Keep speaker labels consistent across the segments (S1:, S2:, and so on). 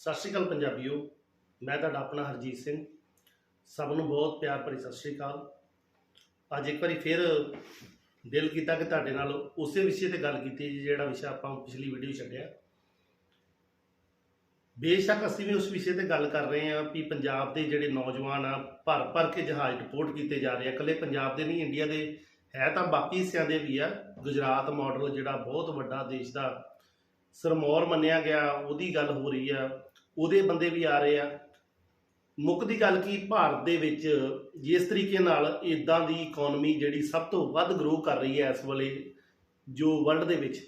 S1: ਸਤਿ ਸ਼੍ਰੀ ਅਕਾਲ ਪੰਜਾਬੀਓ, ਮੈਂ ਤੁਹਾਡਾ ਆਪਣਾ ਹਰਜੀਤ ਸਿੰਘ। ਸਭ ਨੂੰ ਬਹੁਤ ਪਿਆਰ ਭਰੀ ਸਤਿ ਸ਼੍ਰੀ ਅਕਾਲ। ਅੱਜ ਇੱਕ ਵਾਰੀ ਫਿਰ ਦਿਲ ਕੀਤਾ ਕਿ ਤੁਹਾਡੇ ਨਾਲ ਉਸੇ ਵਿਸ਼ੇ ਤੇ ਗੱਲ ਕੀਤੀ ਜੀ, ਜਿਹੜਾ ਵਿਸ਼ਾ ਆਪਾਂ ਪਿਛਲੀ ਵੀਡੀਓ ਛੱਡਿਆ। ਬੇਸ਼ੱਕ ਅਸੀਂ ਵੀ ਉਸ ਵਿਸ਼ੇ ਤੇ ਗੱਲ ਕਰ ਰਹੇ ਹਾਂ ਵੀ ਪੰਜਾਬ ਦੇ ਜਿਹੜੇ ਨੌਜਵਾਨ ਆ, ਭਰ ਭਰ ਕੇ ਜਹਾਜ਼ ਡਿਪੋਰਟ ਕੀਤੇ ਜਾ ਰਹੇ ਆ। ਇਕੱਲੇ ਪੰਜਾਬ ਦੇ ਨਹੀਂ ਇੰਡੀਆ ਦੇ ਹੈ ਤਾਂ ਬਾਕੀ ਹਿੱਸਿਆਂ ਦੇ ਵੀ ਆ। ਗੁਜਰਾਤ ਮਾਡਲ ਜਿਹੜਾ ਬਹੁਤ ਵੱਡਾ ਦੇਸ਼ ਦਾ ਸਰਮੌਰ ਮੰਨਿਆ ਗਿਆ, ਉਹਦੀ ਗੱਲ ਹੋ ਰਹੀ ਆ। ਉਹਦੇ ਬੰਦੇ ਵੀ ਆ ਰਹੇ ਆ। ਮੁੱਖ ਦੀ ਗੱਲ ਕੀ, ਭਾਰਤ ਦੇ ਵਿੱਚ ਜਿਸ ਤਰੀਕੇ ਨਾਲ ਇਦਾਂ ਦੀ ਇਕਨੋਮੀ ਜਿਹੜੀ ਸਭ ਤੋਂ ਵੱਧ ਗਰੋ ਕਰ ਰਹੀ ਹੈ ਇਸ ਵੇਲੇ ਜੋ ਵਰਲਡ ਦੇ ਵਿੱਚ,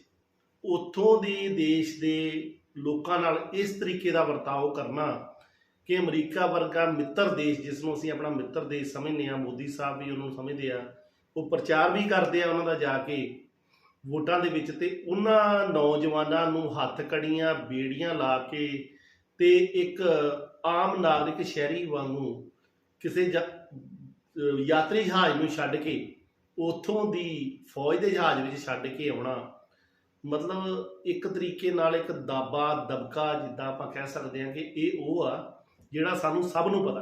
S1: ਉੱਥੋਂ ਦੇ ਦੇਸ਼ ਦੇ ਲੋਕਾਂ ਨਾਲ ਇਸ ਤਰੀਕੇ ਦਾ ਵਰਤਾਓ ਕਰਨਾ ਕਿ ਅਮਰੀਕਾ ਵਰਗਾ ਮਿੱਤਰ ਦੇਸ਼, ਜਿਸ ਨੂੰ ਅਸੀਂ ਆਪਣਾ ਮਿੱਤਰ ਦੇਸ਼ ਸਮਝਦੇ ਆ ਮੋਦੀ ਸਾਹਿਬ ਵੀ ਉਹਨੂੰ ਸਮਝਦੇ ਆ, ਉਹ ਪ੍ਰਚਾਰ ਵੀ ਕਰਦੇ ਆ ਉਹਨਾਂ ਦਾ ਜਾ ਕੇ ਵੋਟਾਂ ਦੇ ਵਿੱਚ ਤੇ ਉਹਨਾਂ ਨੌਜਵਾਨਾਂ ਨੂੰ ਹੱਥ ਕੜੀਆਂ ਬੇੜੀਆਂ ਲਾ ਕੇ ਤੇ ਇੱਕ ਆਮ ਨਾਗਰਿਕ ਸ਼ਹਿਰੀ ਵਾਂਗੂ ਕਿਸੇ ਯਾਤਰੀ ਜਹਾਜ਼ ਨੂੰ ਛੱਡ ਕੇ ਉਥੋਂ ਦੀ ਫੌਜ ਦੇ ਜਹਾਜ਼ ਵਿੱਚ ਛੱਡ ਕੇ ਆਉਣਾ, ਮਤਲਬ ਇੱਕ ਤਰੀਕੇ ਨਾਲ ਇੱਕ ਦਾਬਾ, ਦਬਕਾ ਜਿੱਦਾਂ ਆਪਾਂ ਕਹਿ ਸਕਦੇ ਹਾਂ ਕਿ ਇਹ ਉਹ ਆ ਜਿਹੜਾ ਸਾਨੂੰ ਸਭ ਨੂੰ ਪਤਾ।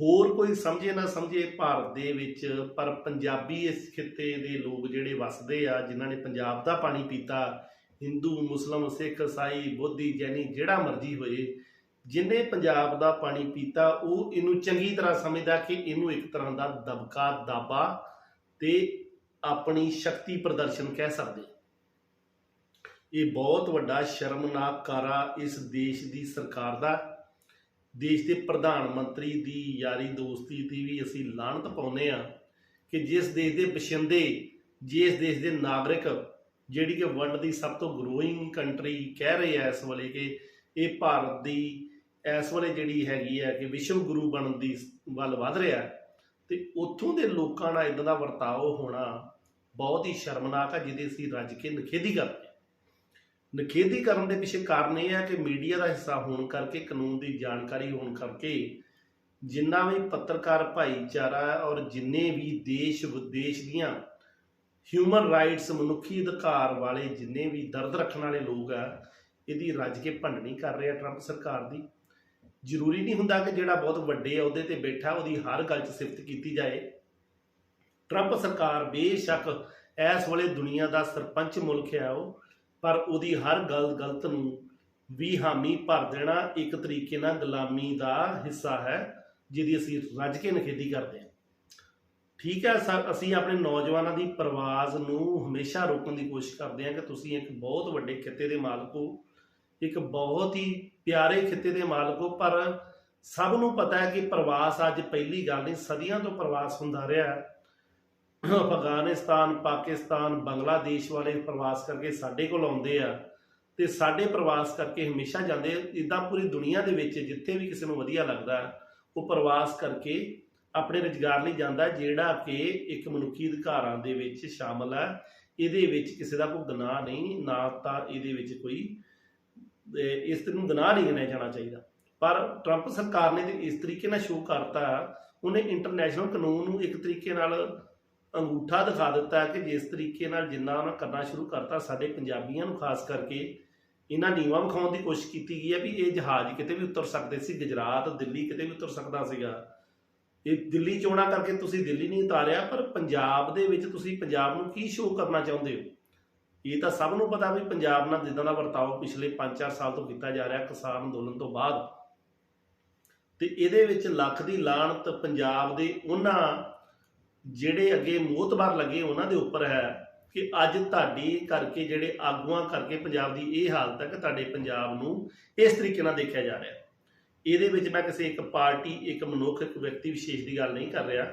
S1: ਹੋਰ ਕੋਈ ਸਮਝੇ ਨਾ ਸਮਝੇ ਭਾਰਤ ਦੇ ਵਿੱਚ, ਪਰ ਪੰਜਾਬੀ ਇਸ ਖਿੱਤੇ ਦੇ ਲੋਕ ਜਿਹੜੇ ਵੱਸਦੇ ਆ, ਜਿਨ੍ਹਾਂ ਨੇ ਪੰਜਾਬ ਦਾ ਪਾਣੀ ਪੀਤਾ ਹਿੰਦੂ, ਮੁਸਲਮ, ਸਿੱਖ ਈਸਾਈ ਬੋਧੀ, ਜੈਨੀ ਜਿਹੜਾ ਮਰਜ਼ੀ ਹੋਏ, ਜਿਨੇ ਪੰਜਾਬ ਦਾ ਪਾਣੀ ਪੀਤਾ, ਉਹ ਇਹਨੂੰ ਚੰਗੀ ਤਰ੍ਹਾਂ ਸਮਝਦਾ ਕਿ ਇਹਨੂੰ ਇੱਕ ਤਰ੍ਹਾਂ ਦਾ ਦਬਕਾ, ਦਾਬਾ ਤੇ ਆਪਣੀ ਸ਼ਕਤੀ ਪ੍ਰਦਰਸ਼ਨ ਕਹਿ ਸਕਦੇ ਇਹ ਬਹੁਤ ਵੱਡਾ ਸ਼ਰਮਨਾਕ ਕਾਰਾ ਇਸ ਦੇਸ਼ ਦੀ ਸਰਕਾਰ ਦਾ। ਦੇਸ਼ ਦੇ ਪ੍ਰਧਾਨ ਮੰਤਰੀ ਦੀ ਯਾਰੀ ਦੋਸਤੀ ਦੀ ਵੀ ਅਸੀਂ ਲਾਹਨਤ ਪਾਉਂਦੇ ਆ ਕਿ ਜਿਸ ਦੇਸ਼ ਦੇ ਬਸ਼ਿੰਦੇ ਜਿਸ ਦੇਸ਼ ਦੇ ਨਾਗਰਿਕ ਜਿਹੜੀ ਕਿ ਵਰਲਡ ਦੀ ਸਭ ਤੋਂ ਗਰੋਇੰਗ ਕੰਟਰੀ ਕਹਿ ਰਹੇ ਹੈ ਇਸ ਵੇਲੇ ਕਿ ਇਹ ਭਾਰਤ ਦੀ ਇਸ ਵੇਲੇ ਜਿਹੜੀ ਹੈਗੀ ਹੈ ਕਿ ਵਿਸ਼ਵ ਗੁਰੂ ਬਣਨ ਦੀ ਵੱਲ ਵਧ ਰਿਹਾ। ਹੈ ਤੇ ਉੱਥੋਂ ਦੇ ਲੋਕਾਂ ਨਾਲ ਇਦਾਂ ਦਾ ਵਰਤਾਓ ਹੋਣਾ ਬਹੁਤ ਹੀ ਸ਼ਰਮਨਾਕ ਹੈ ਜਿਹਦੇ ਅਸੀਂ ਰੱਜ ਕੇ ਨਖੇਦੀ ਕਰਦੇ ਹਾਂ ਨਖੇਦੀ ਕਰਨ ਦੇ ਪਿੱਛੇ ਕਾਰਨ ਇਹ ਹੈ ਕਿ ਮੀਡੀਆ ਦਾ ਹਿੱਸਾ ਹੋਣ ਕਰਕੇ, ਕਾਨੂੰਨ ਦੀ ਜਾਣਕਾਰੀ ਹੋਣ ਕਰਕੇ ਜਿੰਨਾ ਵੀ ਪੱਤਰਕਾਰ ਭਾਈਚਾਰਾ ਔਰ ਜਿੰਨੇ ਵੀ ਦੇਸ਼ ਵਿਦੇਸ਼ ਦੀਆਂ ਹਿਊਮਨ ਰਾਈਟਸ ਮਨੁੱਖੀ ਅਧਿਕਾਰ ਵਾਲੇ ਜਿੰਨੇ ਵੀ ਦਰਦ ਰੱਖਣ ਵਾਲੇ ਲੋਕ ਆ, ਇਹਦੀ ਰੱਜ ਕੇ ਭੰਡਣੀ ਕਰ ਰਹੇ ਆ ਟਰੰਪ ਸਰਕਾਰ ਦੀ। ਜ਼ਰੂਰੀ ਨਹੀਂ ਹੁੰਦਾ ਕਿ ਜਿਹੜਾ ਬਹੁਤ ਵੱਡੇ ਅਹੁਦੇ ਤੇ ਬੈਠਾ, ਉਹਦੀ ਹਰ ਗੱਲ 'ਚ ਸਿਫਤ ਕੀਤੀ ਜਾਏ। ਟਰੰਪ ਸਰਕਾਰ ਬੇਸ਼ੱਕ ਇਸ ਵੇਲੇ ਦੁਨੀਆ ਦਾ ਸਰਪੰਚ ਮੁਲਕ ਹੈ ਉਹ, ਪਰ ਉਹਦੀ ਹਰ ਗੱਲ ਗਲਤ ਨੂੰ ਵੀ ਹਾਮੀ ਭਰ ਦੇਣਾ ਇੱਕ ਤਰੀਕੇ ਨਾਲ ਗੁਲਾਮੀ ਦਾ ਹਿੱਸਾ ਹੈ, ਜਿਹਦੀ ਅਸੀਂ ਰੱਜ ਕੇ ਨਖੇਦੀ ਕਰਦੇ ਹਾਂ। ਠੀਕ ਹੈ, ਸਰ, ਅਸੀਂ ਆਪਣੇ ਨੌਜਵਾਨਾਂ ਦੀ ਪ੍ਰਵਾਜ਼ ਨੂੰ ਹਮੇਸ਼ਾ ਰੋਕਣ ਦੀ ਕੋਸ਼ਿਸ਼ ਕਰਦੇ ਹਾਂ ਕਿ ਤੁਸੀਂ ਇੱਕ ਬਹੁਤ ਵੱਡੇ ਖਿੱਤੇ ਦੇ ਮਾਲਕ ਹੋ, ਇੱਕ ਬਹੁਤ ਹੀ ਪਿਆਰੇ ਖਿੱਤੇ ਦੇ ਮਾਲਕ ਹੋ, ਪਰ ਸਭ ਨੂੰ ਪਤਾ ਹੈ ਕਿ ਪ੍ਰਵਾਸ ਅੱਜ ਪਹਿਲੀ ਗੱਲ ਨਹੀਂ, ਸਦੀਆਂ ਤੋਂ ਪ੍ਰਵਾਸ ਹੁੰਦਾ ਰਿਹਾ ਹੈ। ਅਫਗਾਨਿਸਤਾਨ, ਪਾਕਿਸਤਾਨ, ਬੰਗਲਾਦੇਸ਼ ਵਾਲੇ ਪ੍ਰਵਾਸ ਕਰਕੇ ਸਾਡੇ ਕੋਲ ਆਉਂਦੇ ਆ ਤੇ ਸਾਡੇ ਪ੍ਰਵਾਸ ਕਰਕੇ ਹਮੇਸ਼ਾ ਜਾਂਦੇ ਇਦਾਂ ਪੂਰੀ ਦੁਨੀਆ ਦੇ ਵਿੱਚ ਜਿੱਥੇ ਵੀ ਕਿਸੇ ਨੂੰ ਵਧੀਆ ਲੱਗਦਾ ਉਹ ਪ੍ਰਵਾਸ ਕਰਕੇ ਆਪਣੇ ਰੁਜ਼ਗਾਰ ਲਈ ਜਾਂਦਾ ਜਿਹੜਾ ਕਿ ਇੱਕ ਮਨੁੱਖੀ ਅਧਿਕਾਰਾਂ ਦੇ ਵਿੱਚ ਸ਼ਾਮਲ ਹੈ। ਇਹਦੇ ਵਿੱਚ ਕਿਸੇ ਦਾ ਕੋਈ ਗੁਨਾਹ ਨਹੀਂ, ਨਾ ਤਾਂ ਇਹਦੇ ਵਿੱਚ ਕੋਈ ਇਸ ਨੂੰ ਗੁਨਾਹ ਨਹੀਂ ਗਿਣਿਆ ਜਾਣਾ ਚਾਹੀਦਾ। ਪਰ ਟਰੰਪ ਸਰਕਾਰ ਨੇ ਇਸ ਤਰੀਕੇ ਨਾਲ ਸ਼ੋਅ ਕਰਤਾ, ਉਹਨੇ ਇੰਟਰਨੈਸ਼ਨਲ ਕਾਨੂੰਨ ਨੂੰ ਇੱਕ ਤਰੀਕੇ ਨਾਲ ਅੰਗੂਠਾ ਦਿਖਾ ਦਿੱਤਾ ਕਿ ਜਿਸ ਤਰੀਕੇ ਨਾਲ ਜਿੰਨਾ ਉਹਨਾਂ ਕਰਨਾ ਸ਼ੁਰੂ ਕਰਤਾ, ਸਾਡੇ ਪੰਜਾਬੀਆਂ ਨੂੰ ਖਾਸ ਕਰਕੇ ਇਹਨਾਂ ਨੀਵਾਂ ਵਿਖਾਉਣ ਦੀ ਕੋਸ਼ਿਸ਼ ਕੀਤੀ ਗਈ ਹੈ ਵੀ ਇਹ ਜਹਾਜ਼ ਕਿਤੇ ਵੀ ਉਤਰ ਸਕਦੇ ਸੀ, ਗੁਜਰਾਤ, ਦਿੱਲੀ ਕਿਤੇ ਵੀ ਉਤਰ ਸਕਦਾ ਸੀਗਾ। ਇਹ ਦਿੱਲੀ ਚੋਣਾਂ ਕਰਕੇ ਤੁਸੀਂ ਦਿੱਲੀ ਨਹੀਂ ਉਤਾਰਿਆ, ਪਰ ਪੰਜਾਬ ਦੇ ਵਿੱਚ ਤੁਸੀਂ ਪੰਜਾਬ ਨੂੰ ਕੀ ਸ਼ੋਅ ਕਰਨਾ ਚਾਹੁੰਦੇ ਹੋ? ਇਹ ਤਾਂ ਸਭ ਨੂੰ ਪਤਾ ਵੀ ਪੰਜਾਬ ਨਾਲ ਜਿੱਦਾਂ ਦਾ ਵਰਤਾਓ ਪਿਛਲੇ 5-4 ਸਾਲ ਤੋਂ ਕੀਤਾ ਜਾ ਰਿਹਾ ਕਿਸਾਨ ਅੰਦੋਲਨ ਤੋਂ ਬਾਅਦ। ਤੇ ਇਹਦੇ ਵਿੱਚ ਲੱਖ ਦੀ ਲਾਹਣਤ ਪੰਜਾਬ ਦੇ ਉਹਨਾਂ ਜਿਹੜੇ ਅੱਗੇ ਮੋਤਬਾਰ ਲੱਗੇ ਉਹਨਾਂ ਦੇ ਉੱਪਰ ਹੈ ਕਿ ਅੱਜ ਤੁਹਾਡੀ ਕਰਕੇ ਜਿਹੜੇ ਆਗੂਆਂ ਕਰਕੇ ਪੰਜਾਬ ਦੀ ਇਹ ਹਾਲਤ ਹੈ ਕਿ ਤੁਹਾਡੇ ਪੰਜਾਬ ਨੂੰ ਇਸ ਤਰੀਕੇ ਨਾਲ ਦੇਖਿਆ ਜਾ ਰਿਹਾ। ਹੈ ਇਹਦੇ ਵਿੱਚ ਮੈਂ ਕਿਸੇ ਇੱਕ ਪਾਰਟੀ, ਇੱਕ ਮਨੁੱਖ, ਇੱਕ ਵਿਅਕਤੀ ਵਿਸ਼ੇਸ਼ ਦੀ ਗੱਲ ਨਹੀਂ ਕਰ ਰਿਹਾ।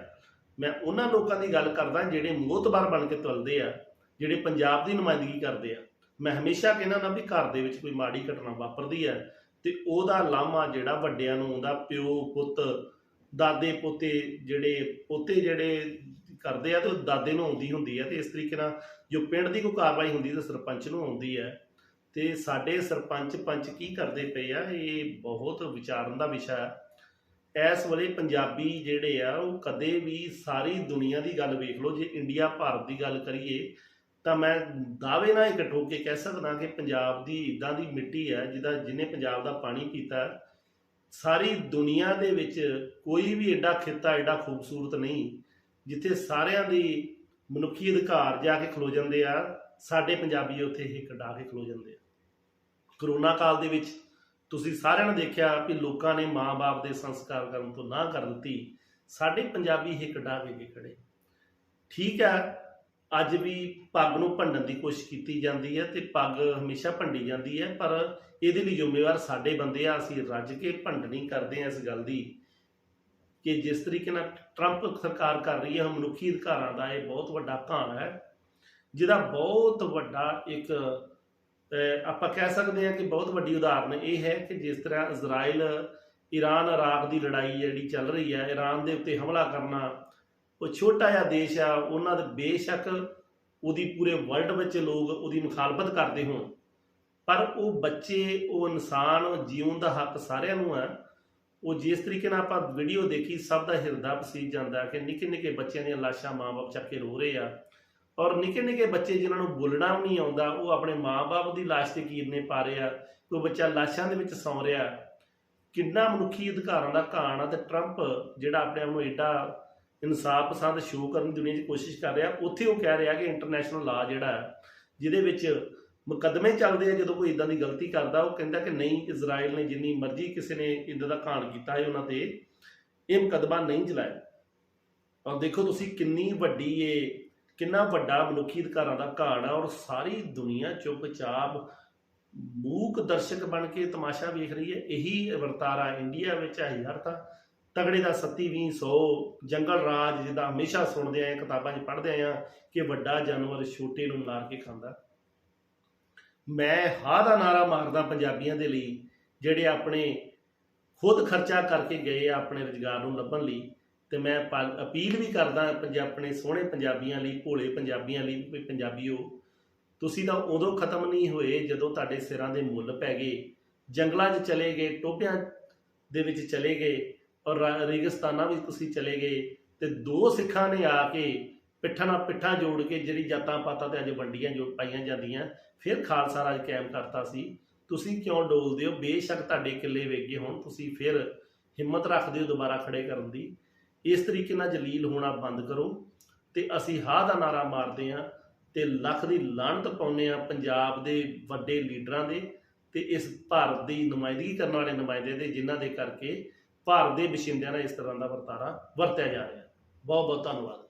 S1: ਮੈਂ ਉਹਨਾਂ ਲੋਕਾਂ ਦੀ ਗੱਲ ਕਰਦਾ ਜਿਹੜੇ ਮੋਤਬਾਰ ਬਣ ਕੇ ਤੁਲਦੇ ਆ, ਜਿਹੜੇ ਪੰਜਾਬ ਦੀ ਨੁਮਾਇੰਦਗੀ ਕਰਦੇ ਆ। ਮੈਂ ਹਮੇਸ਼ਾ ਕਹਿੰਦਾ ਨਾ ਵੀ ਘਰ ਦੇ ਵਿੱਚ ਕੋਈ ਮਾੜੀ ਘਟਨਾ ਵਾਪਰਦੀ ਹੈ ਤੇ ਉਹਦਾ ਲਾਮਾ ਜਿਹੜਾ ਵੱਡਿਆਂ ਨੂੰ ਆਉਂਦਾ, ਪਿਓ, ਪੁੱਤ, ਦਾਦੇ, ਪੋਤੇ ਜਿਹੜੇ ਪੋਤੇ ਜਿਹੜੇ ਕਰਦੇ ਆ ਤੇ ਉਹ ਦਾਦੇ ਨੂੰ ਆਉਂਦੀ ਹੁੰਦੀ ਹੈ ਤੇ ਇਸ ਤਰੀਕੇ ਨਾਲ ਜੋ ਪਿੰਡ ਦੀ ਕੋਈ ਕਾਰਵਾਈ ਹੁੰਦੀ ਤਾਂ ਸਰਪੰਚ ਨੂੰ ਆਉਂਦੀ ਹੈ ਤੇ ਸਾਡੇ ਸਰਪੰਚ ਪੰਚ ਕੀ ਕਰਦੇ ਪਏ ਆ? ਇਹ ਬਹੁਤ ਵਿਚਾਰਨ ਦਾ ਵਿਸ਼ਾ ਹੈ। ਇਸ ਵੇਲੇ ਪੰਜਾਬੀ ਜਿਹੜੇ ਆ, ਉਹ ਕਦੇ ਵੀ ਸਾਰੀ ਦੁਨੀਆ ਦੀ ਗੱਲ ਵੇਖ ਲਓ। ਜੇ ਇੰਡੀਆ, ਭਾਰਤ ਦੀ ਗੱਲ ਕਰੀਏ, ਤਾਂ ਮੈਂ ਦਾਅਵੇ ਨਾਲ ਇੱਕ ਠੋਕ ਕੇ ਕਹਿ ਸਕਦਾ ਕਿ ਪੰਜਾਬ ਦੀ ਇਦਾਂ ਦੀ ਮਿੱਟੀ ਹੈ, ਜਿਹਦਾ ਜਿਹਨੇ ਪੰਜਾਬ ਦਾ ਪਾਣੀ ਪੀਤਾ ਸਾਰੀ ਦੁਨੀਆ ਦੇ ਵਿੱਚ ਕੋਈ ਵੀ ਐਡਾ ਖਿੱਤਾ, ਐਡਾ ਖੂਬਸੂਰਤ ਨਹੀਂ, ਜਿੱਥੇ ਸਾਰਿਆਂ ਦੀ ਮਨੁੱਖੀ ਅਧਿਕਾਰ ਜਾ ਕੇ ਖਲੋ ਜਾਂਦੇ ਆ, ਸਾਡੇ ਪੰਜਾਬੀ ਉੱਥੇ ਇਹ ਕਢਾ ਕੇ ਖਲੋ ਜਾਂਦੇ ਆ। ਕਰੋਨਾ ਕਾਲ ਦੇ ਵਿੱਚ ਤੁਸੀਂ ਸਾਰਿਆਂ ਨੇ ਦੇਖਿਆ ਕਿ ਲੋਕਾਂ ਨੇ ਮਾਂ-ਬਾਪ ਦੇ ਸੰਸਕਾਰ ਕਰਨ ਤੋਂ ਨਾ ਕਰ ਦਿੱਤੀ ਸਾਡੇ ਪੰਜਾਬੀ ਹਿੱਕ ਡਾ ਕੇ ਖੜੇ। ਠੀਕ ਹੈ, ਅੱਜ ਵੀ ਪੱਗ ਨੂੰ ਭੰਡਣ ਦੀ ਕੋਸ਼ਿਸ਼ ਕੀਤੀ ਜਾਂਦੀ ਹੈ ਤੇ ਪੱਗ ਹਮੇਸ਼ਾ ਭੰਡੀ ਜਾਂਦੀ ਹੈ, ਪਰ ਇਹਦੇ ਲਈ ਜ਼ਿੰਮੇਵਾਰ ਸਾਡੇ ਬੰਦੇ ਆ, ਅਸੀਂ ਰੱਜ ਕੇ ਭੰਡਣੀ ਕਰਦੇ ਆ ਇਸ ਗੱਲ ਦੀ ਕਿ ਜਿਸ ਤਰੀਕੇ ਨਾਲ ਟਰੰਪ ਸਰਕਾਰ ਕਰ ਰਹੀ ਹੈ ਮਨੁੱਖੀ ਅਧਿਕਾਰਾਂ ਦਾ ਇਹ ਬਹੁਤ ਵੱਡਾ ਘਾਣ ਹੈ। ਜਿਹਦਾ ਬਹੁਤ ਵੱਡਾ ਇੱਕ ਆਪਾਂ ਕਹਿ ਸਕਦੇ ਹਾਂ ਕਿ ਬਹੁਤ ਵੱਡੀ ਉਦਾਹਰਨ ਇਹ ਹੈ ਕਿ ਜਿਸ ਤਰ੍ਹਾਂ ਇਜ਼ਰਾਈਲ ਈਰਾਨ ਇਰਾਕ ਦੀ ਲੜਾਈ ਜਿਹੜੀ ਚੱਲ ਰਹੀ ਹੈ ਈਰਾਨ ਦੇ ਉੱਤੇ ਹਮਲਾ ਕਰਨਾ, ਉਹ ਛੋਟਾ ਜਿਹਾ ਦੇਸ਼ ਆ, ਉਹਨਾਂ ਦੇ ਬੇਸ਼ੱਕ ਉਹਦੀ ਪੂਰੇ ਵਰਲਡ ਵਿੱਚ ਲੋਕ ਉਹਦੀ ਮੁਖਾਲਫਤ ਕਰਦੇ ਹੋਣ। ਪਰ ਉਹ ਬੱਚੇ, ਉਹ ਇਨਸਾਨ, ਉਹ ਜੀਉਣ ਦਾ ਹੱਕ ਸਾਰਿਆਂ ਨੂੰ ਆ। ਉਹ ਜਿਸ ਤਰੀਕੇ ਨਾਲ ਆਪਾਂ ਵੀਡੀਓ ਦੇਖੀ, ਸਭ ਦਾ ਹਿਰਦਾ ਪਸੀਜ ਜਾਂਦਾ ਕਿ ਨਿੱਕੇ ਨਿੱਕੇ ਬੱਚਿਆਂ ਦੀਆਂ ਲਾਸ਼ਾਂ ਮਾਂ-ਬਾਪ ਚੱਕ ਕੇ ਰੋ ਰਹੇ ਆ। ਔਰ ਨਿੱਕੇ ਨਿੱਕੇ ਬੱਚੇ ਜਿਨ੍ਹਾਂ ਨੂੰ ਬੋਲਣਾ ਵੀ ਨਹੀਂ ਆਉਂਦਾ, ਉਹ ਆਪਣੇ ਮਾਂ-ਬਾਪ ਦੀ ਲਾਸ਼ ਤੇ ਕੀਰਨੇ ਪਾ ਰਹੇ ਆ ਕੋਈ ਬੱਚਾ ਲਾਸ਼ਾਂ ਦੇ ਵਿੱਚ ਸੌਂ ਰਿਹਾ। ਕਿੰਨਾ ਮਨੁੱਖੀ ਅਧਿਕਾਰਾਂ ਦਾ ਘਾਣ ਆ ਤੇ ਟਰੰਪ ਜਿਹੜਾ ਆਪਣੇ ਆਪ ਨੂੰ ਏਡਾ ਇਨਸਾਫ ਪਸੰਦ ਸ਼ੋਅ ਕਰਨ ਦੀ ਦੁਨੀਆ 'ਚ ਕੋਸ਼ਿਸ਼ ਕਰ ਰਿਹਾ, ਉੱਥੇ ਉਹ ਕਹਿ ਰਿਹਾ ਕਿ ਇੰਟਰਨੈਸ਼ਨਲ ਲਾ ਜਿਹੜਾ ਜਿਹਦੇ ਵਿੱਚ ਮੁਕੱਦਮੇ ਚੱਲਦੇ ਆ ਜਦੋਂ ਕੋਈ ਇਦਾਂ ਦੀ ਗਲਤੀ ਕਰਦਾ, ਉਹ ਕਹਿੰਦਾ ਕਿ ਨਹੀਂ, ਇਜ਼ਰਾਈਲ ਨੇ ਜਿੰਨੀ ਮਰਜ਼ੀ ਕਿਸੇ ਨੇ ਇਦਾਂ ਦਾ ਘਾਣ ਕੀਤਾ ਹੈ ਉਹਨਾਂ ਤੇ, ਇਹ ਮੁਕੱਦਮਾ ਨਹੀਂ ਚਲਾਇਆ। ਔਰ ਦੇਖੋ ਤੁਸੀਂ ਕਿੰਨੀ ਵੱਡੀ ਇਹ ਕਿੰਨਾ ਵੱਡਾ ਮਨੁੱਖੀ ਅਧਿਕਾਰਾਂ ਦਾ ਘਾਣ ਆ ਔਰ ਸਾਰੀ ਦੁਨੀਆ ਚੁੱਪਚਾਪ ਮੂਕ ਦਰਸ਼ਕ ਬਣ ਕੇ ਤਮਾਸ਼ਾ ਵੇਖ ਰਹੀ ਹੈ। ਇਹੀ ਵਰਤਾਰਾ ਇੰਡੀਆ ਵਿੱਚ ਹੈ ਯਾਰ ਤਾਂ। ਤਗੜੇ ਦਾ 70 20 100 ਜੰਗਲ ਰਾਜ ਜਿਹਦਾ ਹਮੇਸ਼ਾ ਸੁਣਦੇ ਆਏ ਕਿਤਾਬਾਂ 'ਚ ਪੜ੍ਹਦੇ ਆਏ ਆ ਕਿ ਵੱਡਾ ਜਾਨਵਰ ਛੋਟੇ ਨੂੰ ਮਾਰ ਕੇ ਖਾਂਦਾ। ਮੈਂ ਹਾਂ ਦਾ ਨਾਰਾ ਮਾਰਦਾ ਪੰਜਾਬੀਆਂ ਦੇ ਲਈ, ਜਿਹੜੇ ਆਪਣੇ ਖੁਦ ਖਰਚਾ ਕਰਕੇ ਗਏ ਆ ਆਪਣੇ ਰੁਜ਼ਗਾਰ ਨੂੰ ਲੱਭਣ ਲਈ। ਤੇ ਮੈਂ ਅਪੀਲ ਵੀ ਕਰਦਾ ਪੰਜਾਬ ਆਪਣੇ ਸੋਹਣੇ ਪੰਜਾਬੀਆਂ ਲਈ, ਭੋਲੇ ਪੰਜਾਬੀਆਂ ਲਈ ਵੀ ਪੰਜਾਬੀਓ, ਤੁਸੀਂ ਤਾਂ ਉਦੋਂ ਖਤਮ ਨਹੀਂ ਹੋਏ ਜਦੋਂ ਤੁਹਾਡੇ ਸਿਰਾਂ ਦੇ ਮੁੱਲ ਪੈ ਗਏ, ਜੰਗਲਾਂ 'ਚ ਚਲੇ ਗਏ, ਟੋਪਿਆਂ ਦੇ ਵਿੱਚ ਚਲੇ ਗਏ ਔਰ ਰਾ- ਰੇਗਿਸਤਾਨਾਂ ਵਿੱਚ ਤੁਸੀਂ ਚਲੇ ਗਏ ਤੇ ਦੋ ਸਿੱਖਾਂ ਨੇ ਆ ਕੇ ਪਿੱਠਾਂ ਨਾਲ ਪਿੱਠਾਂ ਜੋੜ ਕੇ ਜਿਹੜੀ ਜਾਤਾਂ ਪਾਤਾਂ ਤੇ ਅੱਜ ਵੰਡੀਆਂ ਜੋ ਪਾਈਆਂ ਜਾਂਦੀਆਂ, ਫਿਰ ਖਾਲਸਾ ਰਾਜ ਕਾਇਮ ਕਰਤਾ ਸੀ। ਤੁਸੀਂ ਕਿਉਂ ਡੋਲਦੇ ਹੋ? ਬੇਸ਼ੱਕ ਤੁਹਾਡੇ ਕਿੱਲੇ ਵੇਗੇ ਹੁਣ, ਤੁਸੀਂ ਫਿਰ ਹਿੰਮਤ ਰੱਖਦੇ ਹੋ ਦੁਬਾਰਾ ਖੜੇ ਕਰਨ ਦੀ। ਇਸ ਤਰੀਕੇ ਨਾਲ ਜਲੀਲ ਹੋਣਾ ਬੰਦ ਕਰੋ ਤੇ ਅਸੀਂ ਹਾਂ ਦਾ ਨਾਰਾ ਮਾਰਦੇ ਹਾਂ ਤੇ ਲੱਖ ਦੀ ਲਾਹਨਤ ਪਾਉਂਦੇ ਆ ਪੰਜਾਬ ਦੇ ਵੱਡੇ ਲੀਡਰਾਂ ਦੇ ਤੇ ਇਸ ਭਾਰਤ ਦੀ ਨੁਮਾਇੰਦਗੀ ਕਰਨ ਵਾਲੇ ਨੁਮਾਇੰਦੇ ਦੇ, ਜਿਨ੍ਹਾਂ ਦੇ ਕਰਕੇ ਭਾਰਤ ਦੇ ਵਸਿੰਦਿਆਂ ਨਾਲ ਇਸ ਤਰ੍ਹਾਂ ਦਾ ਵਰਤਾਰਾ ਵਰਤਿਆ ਜਾ ਰਿਹਾ। ਬਹੁਤ ਬਹੁਤ ਧੰਨਵਾਦ।